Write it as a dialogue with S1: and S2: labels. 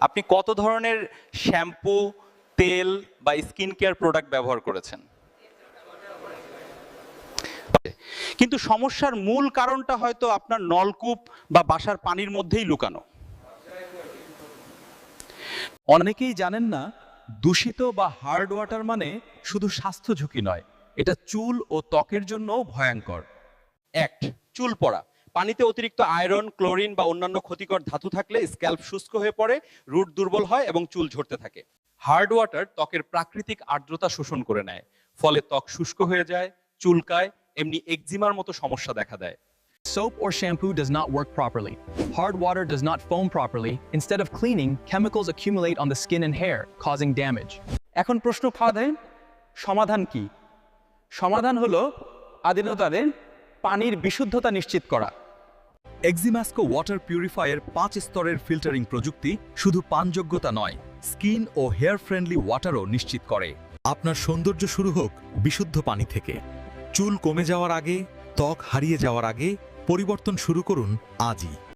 S1: আপনি কত ধরনের শ্যাম্পু, তেল বা স্কিন কেয়ার প্রোডাক্ট ব্যবহার করেছেন? কিন্তু সমস্যার মূল কারণটা হয়তো আপনার নলকূপ বা বাসার পানির মধ্যেই লুকানো।
S2: অনেকেই জানেন না, দূষিত বা হার্ড ওয়াটার মানে শুধু স্বাস্থ্য ঝুঁকি নয়, এটা চুল ও ত্বকের জন্যও ভয়ঙ্কর।
S1: অ্যাক্ট চুল পড়া। পানিতে অতিরিক্ত আয়রন ক্লোরিন বা অন্যান্য ক্ষতিকর ধাতু থাকলে স্ক্যাল্প শুষ্ক হয়ে পড়ে রুট দুর্বল হয় এবং চুল ঝরতে থাকে হার্ড ওয়াটার ত্বকের প্রাকৃতিক আর্দ্রতা শোষণ করে নেয় ফলে ত্বক শুষ্ক হয়ে যায় চুলকায় এমনি একজিমার মতো সমস্যা দেখা দেয়
S3: Soap or shampoo does not work properly. Hard water does not foam properly. Instead of cleaning, chemicals accumulate on the skin and hair, causing damage.
S2: এখন প্রশ্ন ফাঁদে সমাধান কি সমাধান হলো আদিলতারে পানির বিশুদ্ধতা নিশ্চিত করা
S4: এক্সিমাস্কো ওয়াটার পিউরিফায়ার পাঁচ স্তরের ফিল্টারিং প্রযুক্তি শুধু পানযোগ্যতা নয় স্কিন ও হেয়ার ফ্রেন্ডলি ওয়াটারও নিশ্চিত করে। আপনার সৌন্দর্য শুরু হোক বিশুদ্ধ পানি থেকে। চুল কমে যাওয়ার আগে, ত্বক হারিয়ে যাওয়ার আগে পরিবর্তন শুরু করুন আজই।